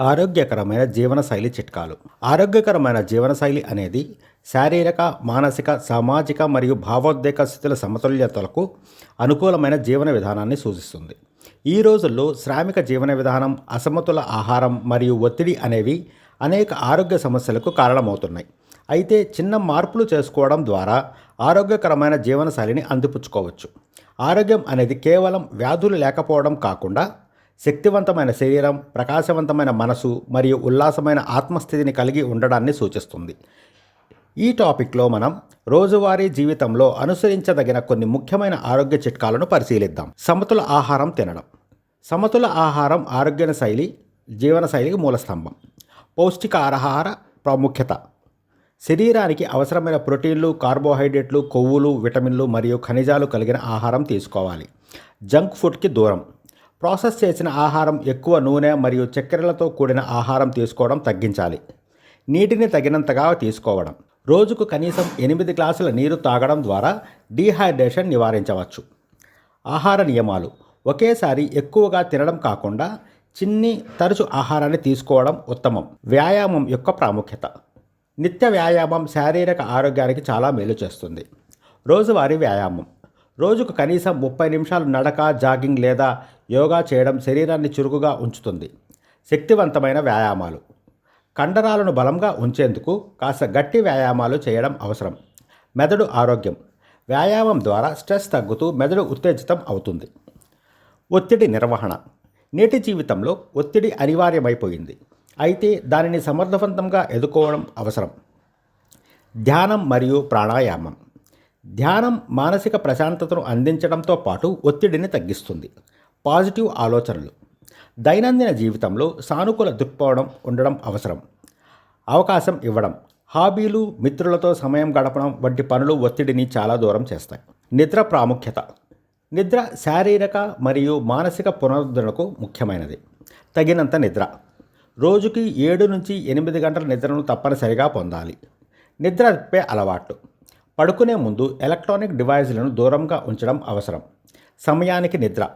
ఆరోగ్యకరమైన జీవనశైలి చిట్కాలు. ఆరోగ్యకరమైన జీవనశైలి అనేది శారీరక మానసిక సామాజిక మరియు భావోద్వేగ స్థితుల సమతుల్యతలకు అనుకూలమైన జీవన విధానాన్ని సూచిస్తుంది. ఈ రోజుల్లో శ్రామిక జీవన విధానం అసమతుల ఆహారం మరియు ఒత్తిడి అనేవి అనేక ఆరోగ్య సమస్యలకు కారణమవుతున్నాయి. అయితే చిన్న మార్పులు చేసుకోవడం ద్వారా ఆరోగ్యకరమైన జీవనశైలిని అందిపుచ్చుకోవచ్చు. ఆరోగ్యం అనేది కేవలం వ్యాధులు లేకపోవడం కాకుండా శక్తివంతమైన శరీరం ప్రకాశవంతమైన మనసు మరియు ఉల్లాసమైన ఆత్మస్థితిని కలిగి ఉండడాన్ని సూచిస్తుంది. ఈ టాపిక్లో మనం రోజువారీ జీవితంలో అనుసరించదగిన కొన్ని ముఖ్యమైన ఆరోగ్య చిట్కాలను పరిశీలిద్దాం. సమతుల ఆహారం తినడం. సమతుల ఆహారం ఆరోగ్య శైలి జీవనశైలికి మూలస్తంభం పౌష్టిక ఆహార ప్రాముఖ్యత. శరీరానికి అవసరమైన ప్రోటీన్లు కార్బోహైడ్రేట్లు కొవ్వులు విటమిన్లు మరియు ఖనిజాలు కలిగిన ఆహారం తీసుకోవాలి. జంక్ ఫుడ్కి దూరం. ప్రాసెస్ చేసిన ఆహారం ఎక్కువ నూనె మరియు చక్కెరలతో కూడిన ఆహారం తీసుకోవడం తగ్గించాలి. నీటిని తగినంతగా తీసుకోవడం. రోజుకు కనీసం ఎనిమిది గ్లాసుల నీరు తాగడం ద్వారా డీహైడ్రేషన్ నివారించవచ్చు. ఆహార నియమాలు. ఒకేసారి ఎక్కువగా తినడం కాకుండా చిన్ని తరచు ఆహారాన్ని తీసుకోవడం ఉత్తమం. వ్యాయామం యొక్క ప్రాముఖ్యత. నిత్య వ్యాయామం శారీరక ఆరోగ్యానికి చాలా మేలు చేస్తుంది. రోజువారీ వ్యాయామం. రోజుకు కనీసం ముప్పై నిమిషాలు నడక జాగింగ్ లేదా యోగా చేయడం శరీరాన్ని చురుకుగా ఉంచుతుంది. శక్తివంతమైన వ్యాయామాలు. కండరాలను బలంగా ఉంచేందుకు కాస్త గట్టి వ్యాయామాలు చేయడం అవసరం. మెదడు ఆరోగ్యం. వ్యాయామం ద్వారా స్ట్రెస్ తగ్గుతూ మెదడు ఉత్తేజితం అవుతుంది. ఒత్తిడి నిర్వహణ. నేటి జీవితంలో ఒత్తిడి అనివార్యమైపోయింది. అయితే దానిని సమర్థవంతంగా ఎదుర్కోవడం అవసరం. ధ్యానం మరియు ప్రాణాయామం. ధ్యానం మానసిక ప్రశాంతతను అందించడంతో పాటు ఒత్తిడిని తగ్గిస్తుంది. పాజిటివ్ ఆలోచనలు. దైనందిన జీవితంలో సానుకూల దృక్పథం ఉండడం అవసరం. అవకాశం ఇవ్వడం. హాబీలు మిత్రులతో సమయం గడపడం వంటి పనులు ఒత్తిడిని చాలా దూరం చేస్తాయి. నిద్ర ప్రాముఖ్యత. నిద్ర శారీరక మరియు మానసిక పునరుద్ధరణకు ముఖ్యమైనది. తగినంత నిద్ర. రోజుకి ఏడు నుంచి ఎనిమిది గంటల నిద్రను తప్పనిసరిగా పొందాలి. నిద్ర అలవాట్లు పడుకునే ముందు ఎలక్ట్రానిక్ డివైజ్లను దూరంగా ఉంచడం అవసరం. సమయానికి నిద్ర.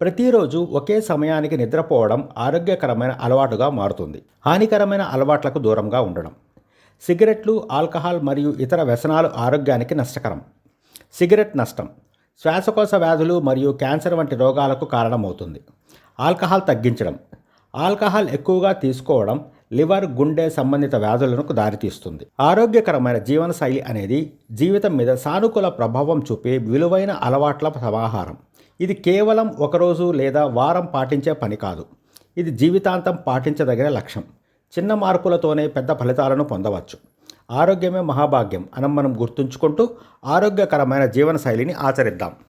ప్రతిరోజు ఒకే సమయానికి నిద్రపోవడం ఆరోగ్యకరమైన అలవాటుగా మారుతుంది. హానికరమైన అలవాట్లకు దూరంగా ఉండడం. సిగరెట్లు ఆల్కహాల్ మరియు ఇతర వ్యసనాలు ఆరోగ్యానికి నష్టకరం. సిగరెట్ నష్టం. శ్వాసకోశ వ్యాధులు మరియు క్యాన్సర్ వంటి రోగాలకు కారణమవుతుంది. ఆల్కహాల్ తగ్గించడం. ఆల్కహాల్ ఎక్కువగా తీసుకోవడం లివర్ గుండె సంబంధిత వ్యాధులకు దారితీస్తుంది. ఆరోగ్యకరమైన జీవనశైలి అనేది జీవితం మీద సానుకూల ప్రభావం చూపే విలువైన అలవాట్ల సమాహారం. ఇది కేవలం ఒకరోజు లేదా వారం పాటించే పని కాదు. ఇది జీవితాంతం పాటించదగిన లక్ష్యం. చిన్న మార్పులతోనే పెద్ద ఫలితాలను పొందవచ్చు. ఆరోగ్యమే మహాభాగ్యం అని మనం గుర్తుంచుకుంటూ ఆరోగ్యకరమైన జీవనశైలిని ఆచరిద్దాం.